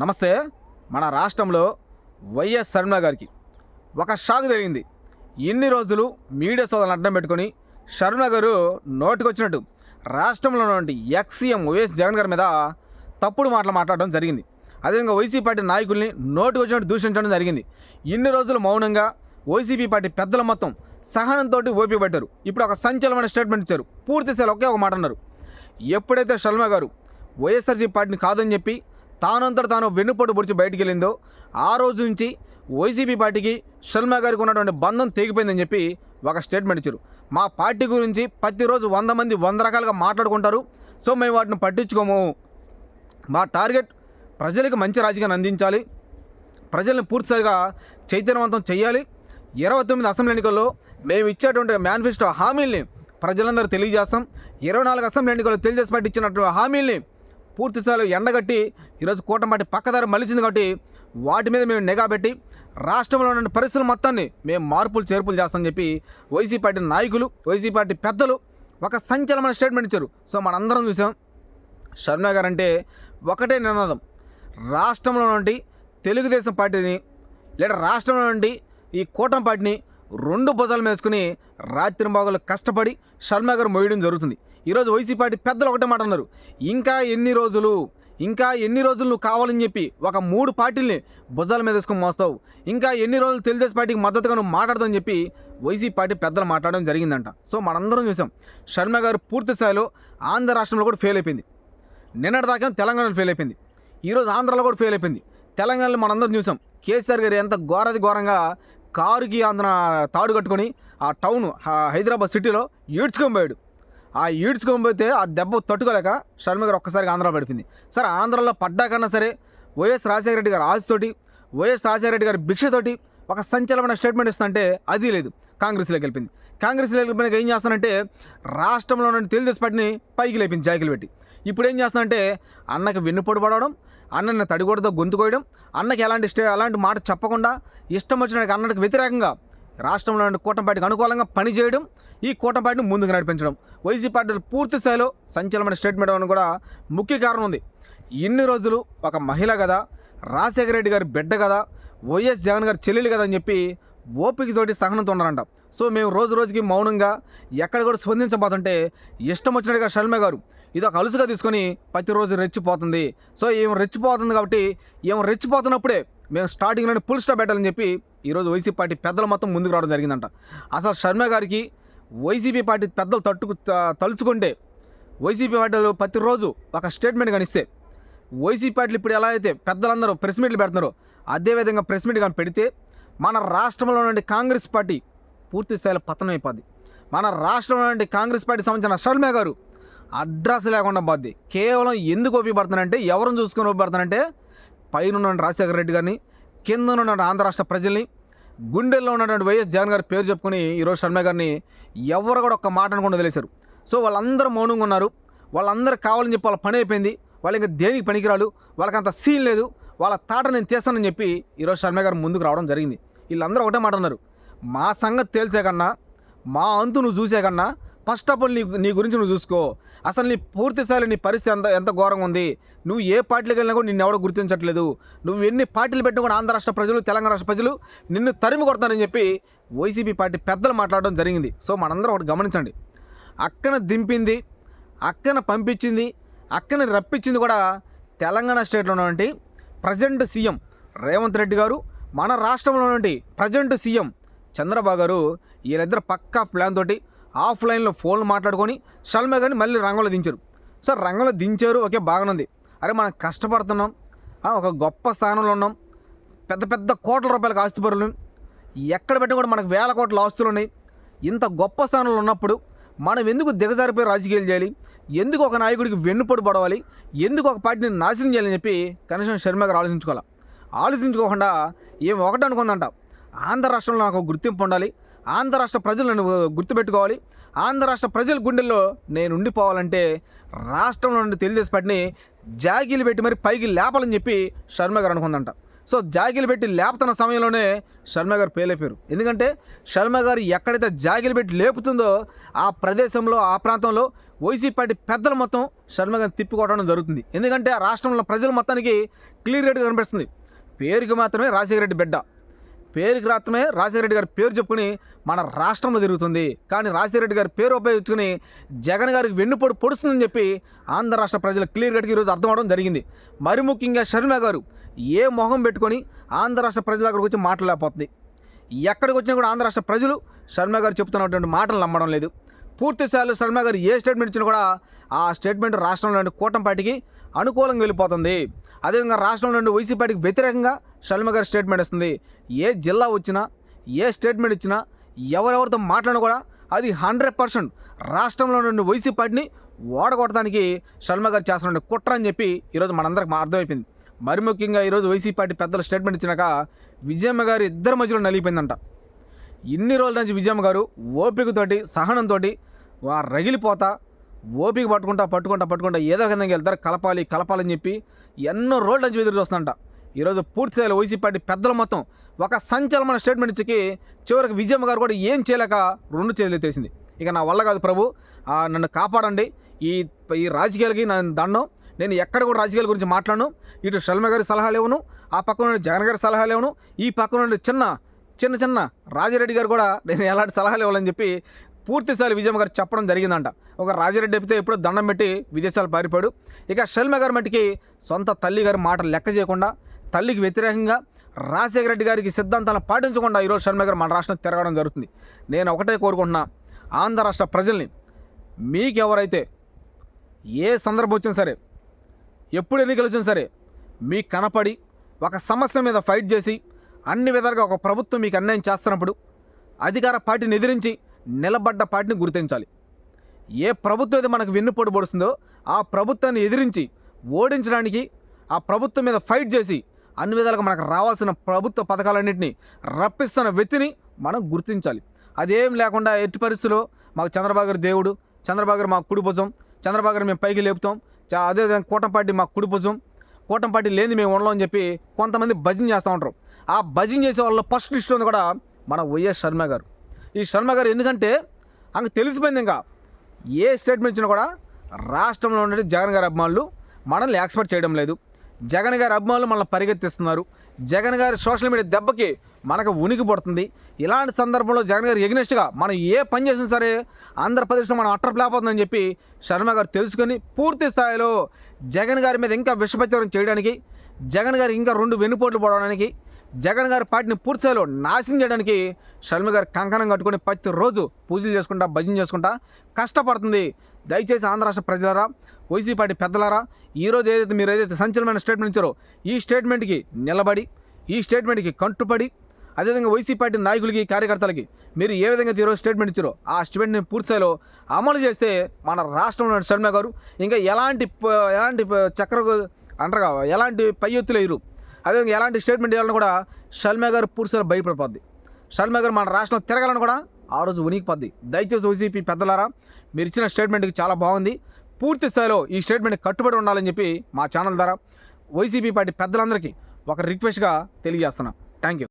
నమస్తే మన రాష్ట్రంలో వైఎస్ శర్మ గారికి. ఒక షాక్ జరిగింది ఇన్ని రోజులు మీడియా సోదరులను అడ్డం పెట్టుకొని శర్మ గారు నోటికొచ్చినట్టు రాష్ట్రంలో ఉన్నటువంటి ఎక్స్ సీఎం వైఎస్ జగన్ గారి మీద తప్పుడు మాటలు మాట్లాడడం జరిగింది. అదేవిధంగా వైసీపీ పార్టీ నాయకుల్ని నోటికొచ్చినట్టు దూషించడం జరిగింది. ఇన్ని రోజులు మౌనంగా వైసీపీ పార్టీ పెద్దల మొత్తం సహనంతో ఓపిక పట్టారు. ఇప్పుడు ఒక సంచలనమైన స్టేట్మెంట్ ఇచ్చారు. పూర్తి స్థాయిలో ఒకే ఒక మాట అన్నారు. ఎప్పుడైతే శర్మ గారు వైఎస్ఆర్సీ పార్టీని కాదని చెప్పి తానంతట తాను వెన్నుపోటు పొడిచి బయటికి వెళ్ళిందో ఆ రోజు నుంచి వైసీపీ పార్టీకి శర్మ గారికి ఉన్నటువంటి బంధం తెగిపోయిందని చెప్పి ఒక స్టేట్మెంట్ ఇచ్చారు. మా పార్టీ గురించి ప్రతిరోజు వంద మంది వంద రకాలుగా మాట్లాడుకుంటారు. సో మేము వాటిని పట్టించుకోము. మా టార్గెట్ ప్రజలకు మంచి రాజకీయాన్ని అందించాలి. ప్రజల్ని పూర్తిసారిగా చైతన్యవంతం చేయాలి ఇరవై తొమ్మిది అసెంబ్లీ ఎన్నికల్లో మేము ఇచ్చేటువంటి మేనిఫెస్టో హామీల్ని ప్రజలందరూ తెలియజేస్తాం. ఇరవై నాలుగు అసెంబ్లీ ఎన్నికల్లో తెలియజేసి పార్టీ ఇచ్చినటువంటి హామీల్ని పూర్తి స్థాయిలో ఎండగట్టి ఈరోజు కూటమి పక్కదారి మలిచింది కాబట్టి వాటి మీద మేము నిఘా పెట్టి రాష్ట్రంలో ఉన్న పరిస్థితుల మొత్తాన్ని మేము మార్పులు చేర్పులు చేస్తామని చెప్పి వైసీపీ పార్టీ నాయకులు వైసీపీ పార్టీ పెద్దలు ఒక సంచలనమైన స్టేట్మెంట్ ఇచ్చారు. సో మనందరం చూసాం. శర్మ గారు అంటే ఒకటే నినాదం. రాష్ట్రంలో నుండి తెలుగుదేశం పార్టీని లేదా రాష్ట్రంలో నుండి ఈ కూటమి పార్టీని రెండు భుజాలు మేసుకుని రాత్రింబాగులు కష్టపడి శర్మ గారు మోయడం జరుగుతుంది. ఈరోజు వైసీపీ పార్టీ పెద్దలు ఒకటే మాట అన్నారు. ఇంకా ఎన్ని రోజులు ఇంకా ఎన్ని రోజులు నువ్వు కావాలని చెప్పి ఒక మూడు పార్టీల్ని భుజాల మీద వేసుకొని మోస్తావు. ఇంకా ఎన్ని రోజులు తెలుగుదేశం పార్టీకి మద్దతుగా నువ్వు మాట్లాడదని చెప్పి వైసీపీ పార్టీ పెద్దలు మాట్లాడడం జరిగిందంట. సో మనందరం చూసాం. శర్మ గారు పూర్తి స్థాయిలో ఆంధ్ర రాష్ట్రంలో కూడా ఫెయిల్ అయిపోయింది. నిన్నటి దాకా తెలంగాణలో ఫెయిల్ అయిపోయింది. ఈరోజు ఆంధ్రాలో కూడా ఫెయిల్ అయిపోయింది. తెలంగాణలో మనందరం చూసాం. కేసీఆర్ గారు ఎంత ఘోరది ఘోరంగా కారుకి ఆంధ్ర తాడు కట్టుకొని ఆ టౌన్ హైదరాబాద్ సిటీలో ఈడ్చుకొని పోయాడు. ఆ ఈడ్చుకొని పోతే ఆ దెబ్బ తట్టుకోలేక శర్మ గారు ఒక్కసారిగా ఆంధ్ర పడిపోయింది. సరే ఆంధ్రాలో పడ్డాకన్నా సరే వైఎస్ రాజశేఖర రెడ్డి గారు ఆశతోటి వైఎస్ రాజశేఖర రెడ్డి గారి భిక్షతోటి ఒక సంచలనమైన స్టేట్మెంట్ ఇస్తుంటే అది లేదు. కాంగ్రెస్లోకి వెళ్ళింది కాంగ్రెస్లో వెళ్ళిపోయినాక ఏం చేస్తానంటే రాష్ట్రంలో ఉన్న తెలుగుదేశం పార్టీని పైకి లేపింది జాకిలు పెట్టి ఇప్పుడు ఏం చేస్తానంటే అన్నకి వెన్నుపోటు పడవడం అన్నని తడిగొడతో గొంతు కోయడం అన్నకి ఎలాంటి స్టే అలాంటి మాట చెప్పకుండా ఇష్టం వచ్చిన అన్నకి వ్యతిరేకంగా రాష్ట్రంలో ఉన్న కూటమి పార్టీకి అనుకూలంగా పనిచేయడం ఈ కూటమి ముందుకు నడిపించడం. వైసీపీ పార్టీలు పూర్తి స్థాయిలో సంచలనమైన స్టేట్మెంట్ అని కూడా ముఖ్య కారణం ఉంది. ఇన్ని రోజులు ఒక మహిళ కదా రాజశేఖర రెడ్డి గారి బిడ్డ కదా వైఎస్ జగన్ గారి చెల్లెలు కదా అని చెప్పి ఓపికతోటి సహనంతో ఉన్నారంట. సో మేము రోజు రోజుకి మౌనంగా ఎక్కడ కూడా స్పందించబోతుంటే ఇష్టం వచ్చినట్టుగా షల్మే గారు ఇది ఒక అలుసుగా తీసుకొని ప్రతిరోజు రెచ్చిపోతుంది. సో ఈమె రెచ్చిపోతుంది కాబట్టి ఏం రెచ్చిపోతున్నప్పుడే మేము స్టార్టింగ్లోనే ఫుల్ స్టాప్ పెట్టాలని చెప్పి ఈరోజు వైసీపీ పార్టీ పెద్దల మొత్తం ముందుకు రావడం జరిగిందంట. అసలు శర్మ గారికి వైసీపీ పార్టీ పెద్దలు తట్టుకు తలుచుకుంటే వైసీపీ పార్టీలు ప్రతిరోజు ఒక స్టేట్మెంట్ కనిస్తే వైసీపీ పార్టీలు ఇప్పుడు ఎలా అయితే పెద్దలందరూ ప్రెస్ మీట్లు పెడుతున్నారు అదేవిధంగా ప్రెస్ మీట్ కానీ పెడితే మన రాష్ట్రంలో నుండి కాంగ్రెస్ పార్టీ పూర్తి స్థాయిలో పతనం అయిపోద్ది. మన రాష్ట్రంలో నుండి కాంగ్రెస్ పార్టీ సంబంధించిన షర్మే గారు అడ్రస్ లేకుండా పోద్ది. కేవలం ఎందుకు ఉపయోగపడుతున్నారంటే ఎవరిని చూసుకొని ఉపయోగపడుతున్నారంటే పైన ఉన్న రాజశేఖర రెడ్డి గారిని కింద ఉన్న ఆంధ్ర రాష్ట్ర ప్రజల్ని గుండెల్లో ఉన్నటువంటి వైఎస్ జగన్ గారి పేరు చెప్పుకుని ఈరోజు శర్మ గారిని ఎవరు కూడా ఒక్క మాట అనుకుండా వదిలేశారు. సో వాళ్ళందరూ మౌనంగా ఉన్నారు. వాళ్ళందరూ కావాలని చెప్పి వాళ్ళ పని అయిపోయింది. వాళ్ళు ఇంకా దేనికి పనికిరాడు వాళ్ళకి అంత సీన్ లేదు. వాళ్ళ తాట నేను తీస్తానని చెప్పి ఈరోజు శర్మ గారు ముందుకు రావడం జరిగింది. వీళ్ళందరూ ఒకటే మాట అన్నారు. మా సంగతి తేల్చే కన్నా మా అంతు నువ్వు చూసే కన్నా ఫస్ట్ ఆఫ్ ఆల్ నీ నీ గురించి నువ్వు చూసుకో. అసలు నీ పూర్తి స్థాయిలో నీ పరిస్థితి ఎంత ఎంత ఘోరంగా ఉంది? నువ్వు ఏ పార్టీలకు వెళ్ళినా కూడా నిన్ను ఎవడో గుర్తించట్లేదు. నువ్వు ఎన్ని పార్టీలు పెట్టినా కూడా ఆంధ్ర రాష్ట్ర ప్రజలు తెలంగాణ రాష్ట్ర ప్రజలు నిన్ను తరిమి కొడతారని చెప్పి వైసీపీ పార్టీ పెద్దలు మాట్లాడడం జరిగింది. సో మనందరం ఒకటి గమనించండి. అక్కన దింపింది అక్కన పంపించింది అక్కన రప్పించింది కూడా తెలంగాణ స్టేట్లో ఉన్నటువంటి ప్రజెంట్ సీఎం రేవంత్ రెడ్డి గారు మన రాష్ట్రంలో ఉన్నటువంటి ప్రజెంట్ సీఎం చంద్రబాబు గారు వీళ్ళిద్దరు పక్కా ప్లాన్ తోటి ఆఫ్లైన్లో ఫోన్లు మాట్లాడుకొని షల్మే కానీ మళ్ళీ రంగంలో దించారు. సార్ రంగంలో దించారు. ఓకే బాగానుంది. అరే మనం కష్టపడుతున్నాం. ఒక గొప్ప స్థానంలో ఉన్నాం. పెద్ద పెద్ద కోట్ల రూపాయలకు ఆస్తిపరులు ఎక్కడ పెట్టినా కూడా మనకు వేల కోట్ల ఆస్తులు ఉన్నాయి. ఇంత గొప్ప స్థానంలో ఉన్నప్పుడు మనం ఎందుకు దిగజారిపోయి రాజకీయాలు చేయాలి? ఎందుకు ఒక నాయకుడికి వెన్నుపొడి పడవాలి? ఎందుకు ఒక పార్టీని నాశనం చేయాలని చెప్పి కనీసం శర్మ గారు ఆలోచించుకోవాలి? ఆలోచించుకోకుండా ఏం ఒకటి అనుకుందంట ఆంధ్ర రాష్ట్రంలో నాకు గుర్తింపు ఉండాలి. ఆంధ్ర రాష్ట్ర ప్రజలను గుర్తుపెట్టుకోవాలి. ఆంధ్ర రాష్ట్ర ప్రజల గుండెల్లో నేను ఉండిపోవాలంటే రాష్ట్రంలో నుండి తెలుగుదేశం పార్టీని జాగీలు పెట్టి మరి పైకి లేపాలని చెప్పి శర్మ గారు అనుకుందంట. సో జాగిలు పెట్టి లేపుతున్న సమయంలోనే శర్మ గారు పేలేపారు ఎందుకంటే శర్మ గారు ఎక్కడైతే జాగీలు పెట్టి లేపుతుందో ఆ ప్రదేశంలో ఆ ప్రాంతంలో వైసీపీ పార్టీ పెద్దలు మొత్తం శర్మ గారిని తిప్పికొట్టడం జరుగుతుంది. ఎందుకంటే ఆ రాష్ట్రంలో ప్రజలు మొత్తానికి క్లియర్ కనిపిస్తుంది. పేరుకి మాత్రమే రాజశేఖర రెడ్డి బిడ్డ. పేరుకి మాత్రమే రాజశేఖర రెడ్డి గారి పేరు చెప్పుకుని మన రాష్ట్రంలో తిరుగుతుంది. కానీ రాజశేఖర రెడ్డి గారి పేరు ఉపయోగించుకుని జగన్ గారికి వెన్నుపోటు పొడుస్తుందని చెప్పి ఆంధ్ర రాష్ట్ర ప్రజలు క్లియర్ కట్గా ఈరోజు అర్థం అవడం జరిగింది. మరి ముఖ్యంగా శర్మ గారు ఏ మొహం పెట్టుకొని ఆంధ్ర రాష్ట్ర ప్రజల దగ్గరకు వచ్చి మాట్లాడలేకపోతుంది. ఎక్కడికి వచ్చినా కూడా ఆంధ్ర రాష్ట్ర ప్రజలు శర్మ గారు చెప్తున్నటువంటి మాటలు నమ్మడం లేదు. పూర్తి శర్మ గారు ఏ స్టేట్మెంట్ ఇచ్చినా కూడా ఆ స్టేట్మెంట్ రాష్ట్రంలోని కూటమి పార్టీకి అనుకూలంగా వెళ్ళిపోతుంది. అదేవిధంగా రాష్ట్రంలో నుండి వైసీపీ పార్టీకి వ్యతిరేకంగా శర్మ గారి స్టేట్మెంట్ ఇస్తుంది. ఏ జిల్లా వచ్చినా ఏ స్టేట్మెంట్ ఇచ్చినా ఎవరెవరితో మాట్లాడినా కూడా అది హండ్రెడ్ పర్సెంట్ రాష్ట్రంలో నుండి వైసీపీ పార్టీని ఓడగొట్టడానికి శర్మ గారు చేస్తున్న కుట్ర అని చెప్పి ఈరోజు మనందరికి అర్థమైపోయింది. మరి ముఖ్యంగా ఈరోజు వైసీపీ పార్టీ పెద్దలు స్టేట్మెంట్ ఇచ్చినాక విజయమ్మ గారు ఇద్దరి మధ్యలో నలిగిపోయిందంట. ఇన్ని రోజుల నుంచి విజయమ్మ గారు ఓపికతోటి సహనంతో రగిలిపోతా ఓపిక పట్టుకుంటా పట్టుకుంటా పట్టుకుంటా ఏదో విధంగా వెళ్తారు కలపాలి కలపాలని చెప్పి ఎన్నో రోడ్ల నుంచి ఎదురు చూస్తుంట ఈరోజు పూర్తి స్థాయిలో వైసీపీ పార్టీ పెద్దలు మొత్తం ఒక సంచలనమైన స్టేట్మెంట్ ఇచ్చి చివరికి విజయమ్మ గారు కూడా ఏం చేయలేక రెండు చేతులు ఎత్తేసింది. ఇక నా వల్ల కాదు ప్రభు నన్ను కాపాడండి. ఈ ఈ రాజకీయాలకి నన్ను దండం. నేను ఎక్కడ కూడా రాజకీయాల గురించి మాట్లాడను. ఇటు షల్మ గారి సలహాలు ఇవ్వను. ఆ పక్క నుండి జగన్ గారి సలహాలు ఇవ్వను. ఈ పక్క నుండి చిన్న చిన్న చిన్న రాజిరెడ్డి గారు కూడా నేను ఎలాంటి సలహాలు ఇవ్వాలని చెప్పి పూర్తిస్థాయి విజయమ్మ గారు చెప్పడం జరిగిందంట. ఒక రాజారెడ్డి అయితే ఎప్పుడో దండం పెట్టి విదేశాలు పారిపోయాడు. ఇక షల్మ గారి మట్టికి సొంత తల్లి గారి మాటలు లెక్క చేయకుండా తల్లికి వ్యతిరేకంగా రాజశేఖర రెడ్డి గారికి సిద్ధాంతాలను పాటించకుండా ఈరోజు షర్మ గారు మన రాష్ట్రం తిరగడం జరుగుతుంది. నేను ఒకటే కోరుకుంటున్నా ఆంధ్ర రాష్ట్ర ప్రజల్ని మీకు ఎవరైతే ఏ సందర్భం వచ్చినా సరే ఎప్పుడు ఎన్నికలు వచ్చినా సరే మీకు కనపడి ఒక సమస్య మీద ఫైట్ చేసి అన్ని విధాలుగా ఒక ప్రభుత్వం మీకు అన్యాయం చేస్తున్నప్పుడు అధికార పార్టీని ఎదిరించి నిలబడ్డ పార్టీని గుర్తించాలి. ఏ ప్రభుత్వం అయితే మనకు వెన్నుపోటు పొడుస్తుందో ఆ ప్రభుత్వాన్ని ఎదిరించి ఓడించడానికి ఆ ప్రభుత్వం మీద ఫైట్ చేసి అన్ని విధాలుగా మనకు రావాల్సిన ప్రభుత్వ పథకాలన్నింటినీ రప్పిస్తున్న వ్యక్తిని మనం గుర్తించాలి. అదేం లేకుండా ఎట్టి పరిస్థితుల్లో మాకు చంద్రబాబు గారు దేవుడు చంద్రబాబు గారు మా కుడిభుజం చంద్రబాబు గారు మేము పైకి లేపుతాం. చా- అదేవిధంగా కూటంపాటి పార్టీ మా కుడిభుజం లేని మేము ఉండలేం అని చెప్పి కొంతమంది భజన చేస్తూ ఉంటారు. ఆ భజన చేసే వాళ్ళ ఫస్ట్ ఇష్టం ఉంది కూడా మన వైఎస్ శర్మ గారు. ఈ శర్మ గారు ఎందుకంటే ఆమె తెలిసిపోయింది ఇంకా. ఏ స్టేట్మెంట్ ఇచ్చినా కూడా రాష్ట్రంలో ఉండే జగన్ గారి అభిమానులు మనల్ని ఎక్స్పెక్ట్ చేయడం లేదు. జగన్ గారి అభిమానులు మనల్ని పరిగెత్తిస్తున్నారు. జగన్ గారి సోషల్ మీడియా దెబ్బకి మనకు ఉనికి పడుతుంది. ఇలాంటి సందర్భంలో జగన్ గారు ఎగ్నెస్ట్గా మనం ఏ పని చేసినా సరే ఆంధ్రప్రదేశ్లో మనం అట్టర్ లేకపోతుందని చెప్పి శర్మ గారు తెలుసుకొని పూర్తి స్థాయిలో జగన్ గారి మీద ఇంకా విషప్రచారం చేయడానికి జగన్ గారు ఇంకా రెండు వెన్నుపోట్లు పోవడానికి జగన్ గారి పార్టీని పూర్తి నాశనం చేయడానికి షర్మి గారు కంకణం కట్టుకొని ప్రతిరోజు పూజలు చేసుకుంటా భజన చేసుకుంటా కష్టపడుతుంది. దయచేసి ఆంధ్ర రాష్ట్ర ప్రజలారా వైసీపీ పార్టీ పెద్దలారా ఈరోజు ఏదైతే మీరు ఏదైతే సంచలనమైన స్టేట్మెంట్ ఇచ్చారో ఈ స్టేట్మెంట్కి నిలబడి ఈ స్టేట్మెంట్కి కంటుపడి అదేవిధంగా వైసీపీ పార్టీ నాయకులకి కార్యకర్తలకి మీరు ఏ విధంగా ఈరోజు స్టేట్మెంట్ ఇచ్చారో ఆ స్టేట్మెంట్ని పూర్తిస్థాయిలో అమలు చేస్తే మన రాష్ట్రంలో ఉన్న శర్మ గారు ఇంకా ఎలాంటి ప- ఎలాంటి చక్ర అంటారు ఎలాంటి పై ఎత్తులు అదేవిధంగా ఎలాంటి స్టేట్మెంట్ ఇవ్వాలని కూడా షల్మ గారు పూర్తిగా భయపడిపోద్ది. షల్మ గారు మన రాష్ట్రంలో తిరగాలని కూడా ఆ రోజు ఉనికిపోద్ది. దయచేసి వైసీపీ పెద్దలారా మీరు ఇచ్చిన స్టేట్మెంట్కి చాలా బాగుంది. పూర్తి స్థాయిలో ఈ స్టేట్మెంట్ కట్టుబడి ఉండాలని చెప్పి మా ఛానల్ ద్వారా వైసీపీ పార్టీ పెద్దలందరికీ ఒక రిక్వెస్ట్గా తెలియజేస్తున్నా. Thank you